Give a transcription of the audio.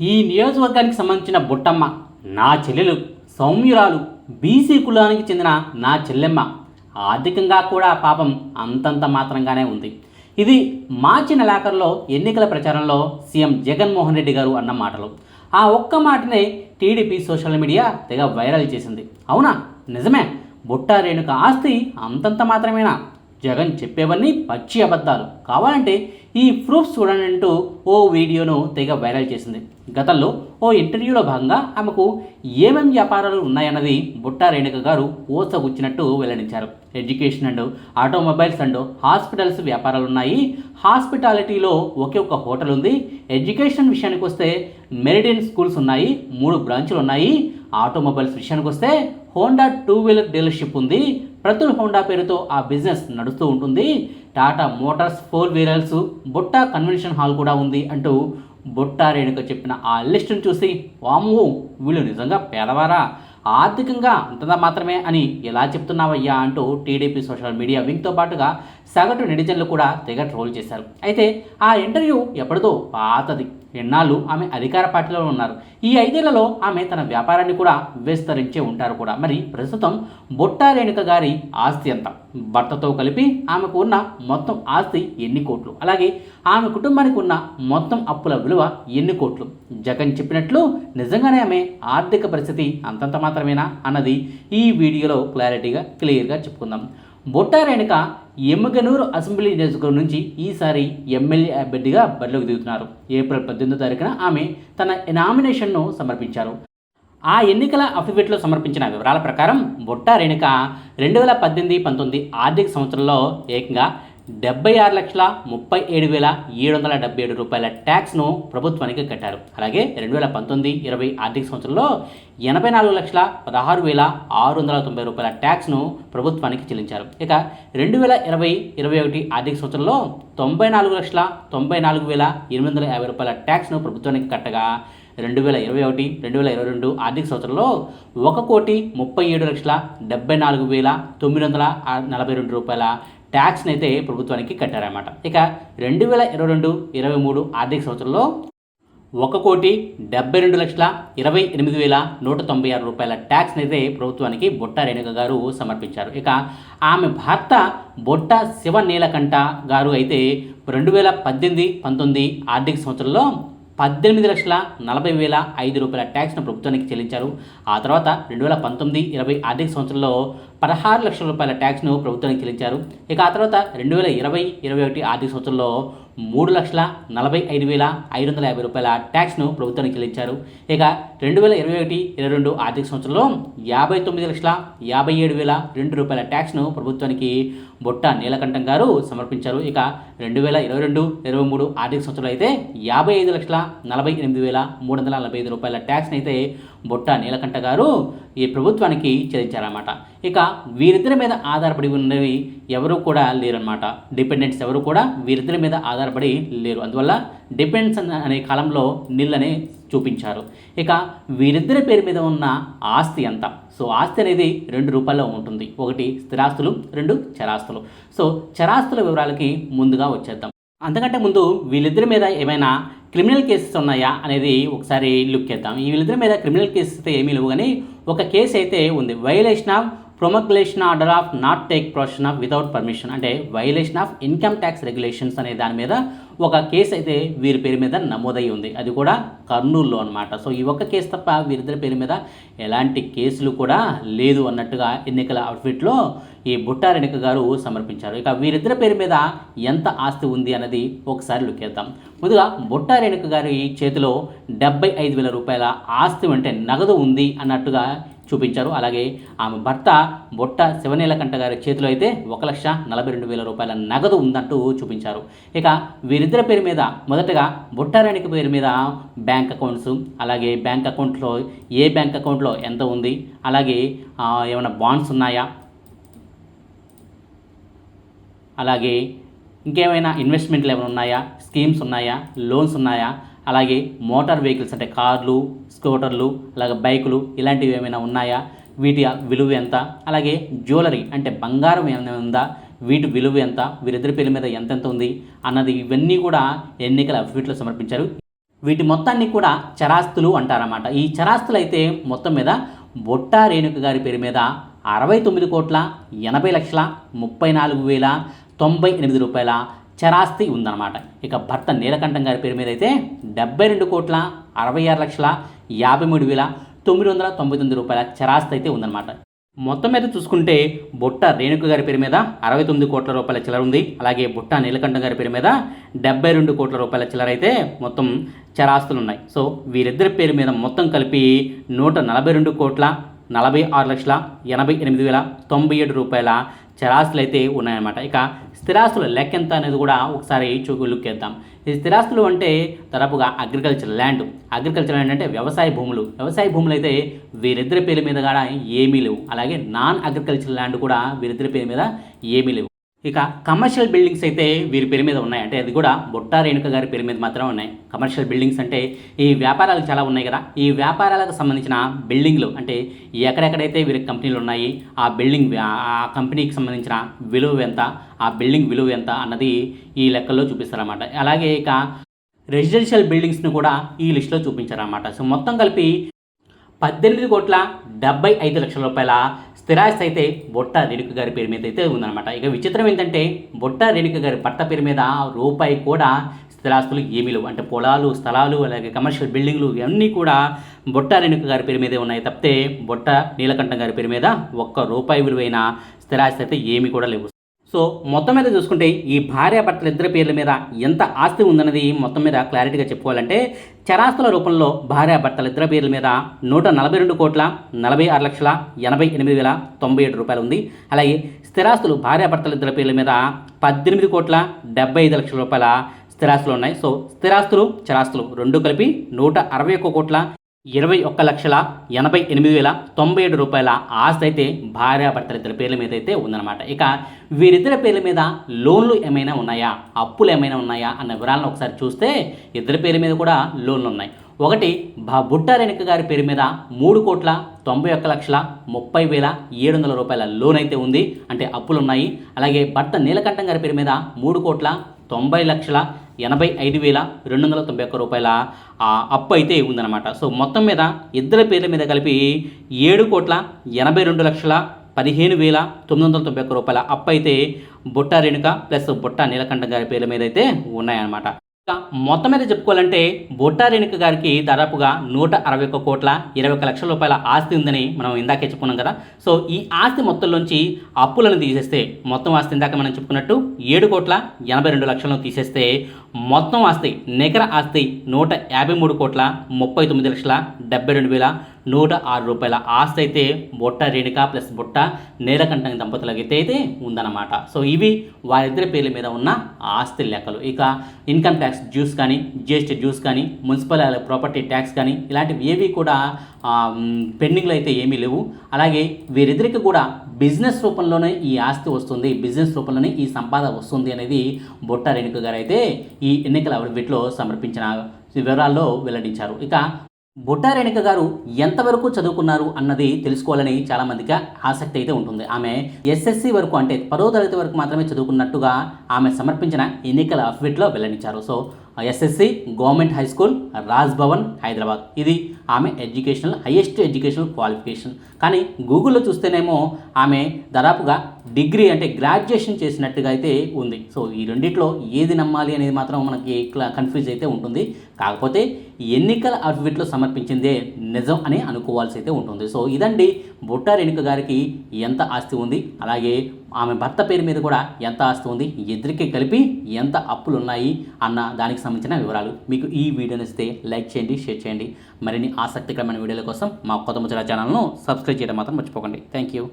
ఈ నియోజకవర్గానికి సంబంధించిన బుట్టమ్మ నా చెల్లెలు సౌమ్యురాలు బీసీ కులానికి చెందిన నా చెల్లెమ్మ. ఆర్థికంగా కూడా పాపం అంతంత మాత్రంగానే ఉంది. ఇది మార్చి నెలాఖరులో ఎన్నికల ప్రచారంలో సీఎం జగన్మోహన్ రెడ్డి గారు అన్న మాటలు. ఆ ఒక్క మాటనే టీడీపీ సోషల్ మీడియా తెగ వైరల్ చేసింది. అవునా? నిజమే. బుట్ట రేణుక ఆస్తి అంతంత మాత్రమేనా? జగన్ చెప్పేవన్నీ పచ్చి అబద్ధాలు. కావాలంటే ఈ ప్రూఫ్స్ చూడండి అంటూ ఓ వీడియోను తెగ వైరల్ చేసింది. గతంలో ఓ ఇంటర్వ్యూలో భాగంగా ఆమెకు ఏమేం వ్యాపారాలు ఉన్నాయన్నది బుట్టా రేణుక గారు ఓసగుచ్చినట్టు వెల్లడించారు. Education and automobiles and hospitals వ్యాపారాలు ఉన్నాయి హాస్పిటాలిటీలో ఒకే ఒక హోటల్ ఉంది. ఎడ్యుకేషన్ విషయానికి వస్తే మెరిడియన్ స్కూల్స్ ఉన్నాయి. మూడు బ్రాంచులు ఉన్నాయి. ఆటోమొబైల్స్ విషయానికి వస్తే హోండా టూ వీలర్ డీలర్షిప్ ఉంది. ప్రతుల్ హోండా పేరుతో ఆ బిజినెస్ నడుస్తూ ఉంటుంది. Tata motors four wheelers Butta convention hall కూడా ఉంది అంటూ బుట్టా రేణుక చెప్పిన ఆ లిస్టును చూసి వాము వీళ్ళు నిజంగా పేదవారా? ఆర్థికంగా అంతదా మాత్రమే అని ఎలా చెప్తున్నావయ్యా? అంటూ టీడీపీ సోషల్ మీడియా వింగ్తో పాటుగా సగటు నెటిజన్లు కూడా తెగ ట్రోల్ చేశారు. అయితే ఆ ఇంటర్వ్యూ ఎప్పటిదో పాతది. ఎన్నాళ్ళు ఆమె అధికార పార్టీలో ఉన్నారు. ఈ ఐదేళ్ళలో ఆమె తన వ్యాపారాన్ని కూడా విస్తరించే ఉంటారు కూడా. మరి ప్రస్తుతం బొట్టా రేణుక గారి ఆస్తి ఎంత? భర్తతో కలిపి ఆమెకు ఉన్న మొత్తం ఆస్తి ఎన్ని కోట్లు? అలాగే ఆమె కుటుంబానికి ఉన్న మొత్తం అప్పుల విలువ ఎన్ని కోట్లు? జగన్ చెప్పినట్లు నిజంగానే ఆమె ఆర్థిక పరిస్థితి అంతంత మాత్రమేనా? అన్నది ఈ వీడియోలో క్లారిటీగా క్లియర్గా చెప్పుకుందాం. బొట్టారేణుక ఎమ్మగనూరు అసెంబ్లీ నియోజకవర్గం నుంచి ఈసారి ఎమ్మెల్యే అభ్యర్థిగా బరిలోకి దిగుతున్నారు. ఏప్రిల్ పద్దెనిమిదో తారీఖున ఆమె తన నామినేషన్ను సమర్పించారు. ఆ ఎన్నికల అఫిడవిట్లో సమర్పించిన వివరాల ప్రకారం బొట్టా రేణుక రెండు వేల పద్దెనిమిది పంతొమ్మిది ఆర్థిక సంవత్సరంలో ఏకంగా డెబ్బై ఆరు లక్షల ముప్పై ఏడు వేల ఏడు వందల డెబ్బై ఏడు రూపాయల ట్యాక్స్ను ప్రభుత్వానికి కట్టారు. అలాగే రెండు వేల పంతొమ్మిది ఇరవై ఆర్థిక సంవత్సరంలో ఎనభై నాలుగు లక్షల పదహారు వేల ఆరు వందల తొంభై రూపాయల ట్యాక్స్ను ప్రభుత్వానికి చెల్లించారు. ఇక రెండు వేల ఇరవై ఇరవై ఒకటి ఆర్థిక సంవత్సరంలో తొంభై నాలుగు లక్షల తొంభై నాలుగు వేల ఎనిమిది వందల యాభై రూపాయల ట్యాక్స్ను ప్రభుత్వానికి కట్టగా రెండు వేల ఇరవై ఒకటి రెండు వేల ఇరవై రెండు ఆర్థిక సంవత్సరంలో ఒక కోటి ముప్పై ఏడు లక్షల డెబ్బై నాలుగు వేల తొమ్మిది వందల నలభై రెండు రూపాయల ట్యాక్స్ని అయితే ప్రభుత్వానికి కట్టారన్నమాట. ఇక రెండు వేల ఇరవై రెండు ఇరవై మూడు ఆర్థిక సంవత్సరంలో ఒక కోటి డెబ్బై రెండు లక్షల ఇరవై ఎనిమిది వేల నూట తొంభై ఆరు రూపాయల ట్యాక్స్ని అయితే ప్రభుత్వానికి బొట్ట రేణుక గారు సమర్పించారు. ఇక ఆమె భర్త బొట్ట శివ నీలకంఠ గారు అయితే రెండు వేల పద్దెనిమిది పంతొమ్మిది ఆర్థిక సంవత్సరంలో పద్దెనిమిది లక్షల నలభై వేల ఐదు రూపాయల ట్యాక్స్ను ప్రభుత్వానికి చెల్లించారు. ఆ తర్వాత రెండు వేల పంతొమ్మిది ఇరవై ఆర్థిక సంవత్సరంలో పదహారు లక్షల రూపాయల ట్యాక్స్ను ప్రభుత్వానికి చెల్లించారు. ఇక ఆ తర్వాత రెండు వేల ఇరవై ఇరవై ఒకటి ఆర్థిక సంవత్సరంలో మూడు లక్షల నలభై ఐదు వేల ఐదు వందల యాభై రూపాయల ట్యాక్స్ను ప్రభుత్వానికి చెల్లించారు. ఇక రెండు వేల ఇరవై ఒకటి ఇరవై రెండు ఆర్థిక సంవత్సరంలో యాభై తొమ్మిది లక్షల యాభై ఏడు వేల రెండు రూపాయల ట్యాక్స్ను ప్రభుత్వానికి బొట్ట నీలకంఠం గారు సమర్పించారు. ఇక రెండు వేల ఇరవై రెండు ఇరవై మూడు ఆర్థిక సంవత్సరంలో అయితే యాభై ఐదు లక్షల నలభై ఎనిమిది వేల మూడు వందల నలభై ఐదు రూపాయల ట్యాక్స్ని అయితే బొట్ట నీలకంఠ గారు ఈ ప్రభుత్వానికి చెల్లించారన్నమాట. ఇక వీరిద్దరి మీద ఆధారపడి ఉన్నవి ఎవరు కూడా లేరన్నమాట. డిపెండెంట్స్ ఎవరు కూడా వీరిద్దరి మీద ఆధారపడి లేరు. అందువల్ల డిపెండ్స్ అనే కాలంలో నీళ్ళని చూపించారు. ఇక వీరిద్దరి పేరు మీద ఉన్న ఆస్తి ఎంత? సో ఆస్తి అనేది రెండు రూపాల్లో ఉంటుంది. ఒకటి స్థిరాస్తులు రెండు చరాస్తులు. సో చరాస్తుల వివరాలకి ముందుగా వచ్చేద్దాం. అంతకంటే ముందు వీళ్ళిద్దరి మీద ఏమైనా క్రిమినల్ కేసెస్ ఉన్నాయా అనేది ఒకసారి లుక్ చేద్దాం. ఈ వీళ్ళిద్దరి మీద క్రిమినల్ కేసెస్ అయితే ఏమీ లేవు కానీ ఒక కేసు అయితే ఉంది. Violation of promulgation order of not take profession of without permission అంటే violation of income tax regulations అనే దాని మీద ఒక కేసు అయితే వీరి పేరు మీద నమోదై ఉంది. అది కూడా కర్నూలులో అనమాట సో ఈ ఒక్క కేసు తప్ప వీరిద్దరి పేరు మీద ఎలాంటి కేసులు కూడా లేదు అన్నట్టుగా ఎన్నికల అవుట్ఫిట్లో ఈ బుట్టారాయణుక గారు సమర్పించారు. ఇక వీరిద్దరి పేరు మీద ఎంత ఆస్తి ఉంది అన్నది ఒకసారి లుకేద్దాం ముందుగా బుట్టా గారి చేతిలో డెబ్బై ఐదు వేల రూపాయల ఆస్తి అంటే నగదు ఉంది అన్నట్టుగా చూపించారు. అలాగే ఆమె భర్త బొట్ట శివనీలకంఠ గారి చేతిలో అయితే ఒక లక్ష నలభై రెండు వేల రూపాయల నగదు ఉందంటూ చూపించారు. ఇక వీరిద్దరి పేరు మీద మొదటగా బుట్టారాణికి పేరు మీద బ్యాంక్ అకౌంట్స్ అలాగే బ్యాంక్ అకౌంట్లో ఏ బ్యాంక్ అకౌంట్లో ఎంత ఉంది అలాగే ఏమైనా బాండ్స్ ఉన్నాయా? అలాగే ఇంకేమైనా ఇన్వెస్ట్మెంట్లు ఏమైనా ఉన్నాయా? స్కీమ్స్ ఉన్నాయా? లోన్స్ ఉన్నాయా? అలాగే మోటార్ వెహికల్స్ అంటే కార్లు స్కూటర్లు అలాగే బైకులు ఇలాంటివి ఏమైనా ఉన్నాయా? వీటి విలువ ఎంత? అలాగే జ్యువెలరీ అంటే బంగారం ఏమైనా ఉందా? వీటి విలువ ఎంత? వీరిద్దరి పేర్ల మీద ఎంతెంత ఉంది? అన్నది ఇవన్నీ కూడా ఎన్నికల అఫిడవిట్లో సమర్పించారు. వీటి మొత్తాన్ని కూడా చరాస్తులు అంటారన్నమాట. ఈ చరాస్తులు అయితే మొత్తం మీద బొట్టా రేణుక గారి పేరు మీద అరవై తొమ్మిది కోట్ల ఎనభై లక్షల ముప్పై నాలుగు వేల తొంభై ఎనిమిది రూపాయల చరాస్తి ఉందన్నమాట. ఇక భర్త నీలకంఠం గారి పేరు మీద అయితే డెబ్బై రెండు కోట్ల అరవై ఆరు లక్షల యాభై మూడు వేల తొమ్మిది వందల తొంభై తొమ్మిది రూపాయల చరాస్తి అయితే ఉందన్నమాట. మొత్తం మీద చూసుకుంటే బుట్ట రేణుక గారి పేరు మీద అరవై తొమ్మిది కోట్ల రూపాయల చిల్లర ఉంది. అలాగే బుట్ట నీలకంఠం గారి పేరు మీద డెబ్బై రెండు కోట్ల రూపాయల చిల్లర అయితే మొత్తం చరాస్తులు ఉన్నాయి. సో వీరిద్దరి పేరు మీద మొత్తం కలిపి నూట నలభై రెండు కోట్ల నలభై ఆరు లక్షల ఎనభై ఎనిమిది వేల తొంభై ఏడు రూపాయల చరాస్తులు అయితే ఉన్నాయన్నమాట. ఇక స్థిరాస్తుల లెక్క ఎంత అనేది కూడా ఒకసారి చూపు లుక్ వేద్దాం ఈ స్థిరాస్తులు అంటే దాదాపుగా అగ్రికల్చర్ ల్యాండ్. అగ్రికల్చర్ ల్యాండ్ అంటే వ్యవసాయ భూములు. వ్యవసాయ భూములు అయితే వీరిద్దరి పేరు మీద కూడా ఏమీ లేవు. అలాగే నాన్ అగ్రికల్చర్ ల్యాండ్ కూడా వీరిద్దరి పేరు మీద ఏమీ లేవు. ఇక కమర్షియల్ బిల్డింగ్స్ అయితే వీరి పేరు మీద ఉన్నాయి. అంటే అది కూడా బొట్టా రేణుక గారి పేరు మీద మాత్రమే ఉన్నాయి. కమర్షియల్ బిల్డింగ్స్ అంటే ఈ వ్యాపారాలు చాలా ఉన్నాయి కదా. ఈ వ్యాపారాలకు సంబంధించిన బిల్డింగ్లు అంటే ఎక్కడెక్కడైతే వీరి కంపెనీలు ఉన్నాయి ఆ బిల్డింగ్ ఆ కంపెనీకి సంబంధించిన విలువ ఎంత ఆ బిల్డింగ్ విలువ ఎంత అన్నది ఈ లెక్కల్లో చూపిస్తారన్నమాట. అలాగే ఇక రెసిడెన్షియల్ బిల్డింగ్స్ను కూడా ఈ లిస్టులో చూపించారన్నమాట. సో మొత్తం కలిపి పద్దెనిమిది కోట్ల డెబ్బై ఐదు లక్షల రూపాయల స్థిరాస్తి అయితే బొట్ట రేణుక గారి పేరు మీద అయితే ఉందన్నమాట. ఇక విచిత్రం ఏంటంటే బొట్ట రేణుక గారి భర్త పేరు మీద రూపాయి కూడా స్థిరాస్తులు ఏమీ లేవు అంటే పొలాలు స్థలాలు అలాగే కమర్షియల్ బిల్డింగ్లు ఇవన్నీ కూడా బొట్ట రేణుక గారి పేరు మీదే ఉన్నాయి. తప్పితే బొట్ట నీలకంఠం గారి పేరు మీద ఒక్క రూపాయి విలువైన స్థిరాస్తి అయితే ఏమీ కూడా లేవు. సో మొత్తం మీద చూసుకుంటే ఈ భార్యాభర్తల ఇద్దరి పేర్ల మీద ఎంత ఆస్తి ఉందన్నది మొత్తం మీద క్లారిటీగా చెప్పుకోవాలంటే చరాస్తుల రూపంలో భార్యాభర్తల ఇద్దరి పేర్ల మీద నూట నలభై రెండు కోట్ల నలభై ఆరు లక్షల ఎనభై ఎనిమిది వేల తొంభై ఏడు రూపాయలు ఉంది. అలాగే స్థిరాస్తులు భార్యాభర్తల ఇద్దరి పేర్ల మీద పద్దెనిమిది కోట్ల డెబ్బై ఐదు లక్షల రూపాయల స్థిరాస్తులు ఉన్నాయి. సో స్థిరాస్తులు చరాస్తులు రెండు కలిపి నూట అరవై ఒక్క కోట్ల ఇరవై ఒక్క లక్షల ఎనభై ఎనిమిది వేల తొంభై ఏడు రూపాయల ఆస్తి అయితే భార్యాభర్తల ఇద్దరి పేర్ల మీద అయితే ఉందన్నమాట. ఇక వీరిద్దరి పేర్ల మీద లోన్లు ఏమైనా ఉన్నాయా? అప్పులు ఏమైనా ఉన్నాయా? అన్న వివరాలను ఒకసారి చూస్తే ఇద్దరి పేర్ల మీద కూడా లోన్లు ఉన్నాయి. ఒకటి భా బుట్టారెనక గారి పేరు మీద మూడు కోట్ల తొంభై ఒక్క లక్షల ముప్పై వేల ఏడు వందల రూపాయల లోన్ అయితే ఉంది. అంటే అప్పులు ఉన్నాయి. అలాగే భర్త నీలకంఠం గారి పేరు మీద మూడు కోట్ల తొంభై లక్షల ఎనభై ఐదు వేల రెండు వందల తొంభై ఒక్క రూపాయల ఆ అప్పు అయితే ఉందన్నమాట. సో మొత్తం మీద ఇద్దరి పేర్ల మీద కలిపి ఏడు కోట్ల ఎనభై రెండు లక్షల పదిహేను వేల తొమ్మిది వందల తొంభై ఒక్క రూపాయల అప్పు అయితే బుట్ట రేణుక ప్లస్ బుట్ట నీలకంఠ గారి పేర్ల మీద అయితే ఉన్నాయన్నమాట. మొత్తం మీద చెప్పుకోవాలంటే బొట్టా రేణుక గారికి దాదాపుగా నూట అరవై ఒక్క కోట్ల ఇరవై ఒక లక్షల రూపాయల ఆస్తి ఉందని మనం ఇందాకే చెప్పుకున్నాం కదా. సో ఈ ఆస్తి మొత్తంలోంచి అప్పులను తీసేస్తే మొత్తం ఆస్తి ఇందాక మనం చెప్పుకున్నట్టు ఏడు కోట్ల ఎనభై రెండు లక్షలను తీసేస్తే మొత్తం ఆస్తి నికర ఆస్తి నూట యాభై మూడు కోట్ల ముప్పై తొమ్మిది లక్షల డెబ్బై రెండు వేల నూట ఆరు రూపాయల ఆస్తి అయితే బొట్ట రేణుక ప్లస్ బొట్ట నీలకంఠం దంపతులకైతే అయితే ఉందన్నమాట. సో ఇవి వారిద్దరి పేర్ల మీద ఉన్న ఆస్తి లెక్కలు. ఇక ఇన్కమ్ ట్యాక్స్ డ్యూస్ కానీ జిఎస్టీ డ్యూస్ కానీ మున్సిపల్ ప్రాపర్టీ ట్యాక్స్ కానీ ఇలాంటివి ఏవి కూడా పెండింగ్లో అయితే ఏమీ లేవు. అలాగే వీరిద్దరికి కూడా బిజినెస్ రూపంలోనే ఈ ఆస్తి వస్తుంది. బిజినెస్ రూపంలోనే ఈ సంపాద వస్తుంది అనేది బొట్ట రేణుక గారు అయితే ఈ ఎన్నికల వీటిలో సమర్పించిన వివరాల్లో వెల్లడించారు. ఇక బుట్టారేణిక గారు ఎంతవరకు చదువుకున్నారు అన్నది తెలుసుకోవాలని చాలామందికి ఆసక్తి అయితే ఉంటుంది. ఆమె ఎస్ఎస్సి వరకు అంటే పదో తరగతి వరకు మాత్రమే చదువుకున్నట్టుగా ఆమె సమర్పించిన ఎన్నికల అఫిడవిట్లో వెల్లడించారు. So SSC government high school Raj Bhavan Hyderabad. ఇది ఆమె ఎడ్యుకేషనల్ హైయెస్ట్ ఎడ్యుకేషనల్ క్వాలిఫికేషన్. కానీ గూగుల్లో చూస్తేనేమో ఆమె దాదాపుగా డిగ్రీ అంటే గ్రాడ్యుయేషన్ చేసినట్టుగా అయితే ఉంది. సో ఈ రెండిట్లో ఏది నమ్మాలి అనేది మాత్రం మనకి కన్ఫ్యూజ్ అయితే ఉంటుంది. కాకపోతే ఎన్నికల అఫిడవిట్లో సమర్పించిందే నిజం అని అనుకోవాల్సి అయితే ఉంటుంది. సో ఇదండి బుట్టారెణుక గారికి ఎంత ఆస్తి ఉంది. అలాగే ఆమె భర్త పేరు మీద కూడా ఎంత ఆస్తి ఉంది? ఇద్దరికి కలిపి ఎంత అప్పులు ఉన్నాయి అన్న దానికి సంబంధించిన వివరాలు మీకు ఈ వీడియో నచ్చితే లైక్ చేయండి షేర్ చేయండి. మరిన్ని ఆసక్తికరమైన వీడియోల కోసం మా కొత్త ముచ్చల ఛానల్ను సబ్స్క్రైబ్ చేయడం మాత్రం మర్చిపోకండి. Thank you.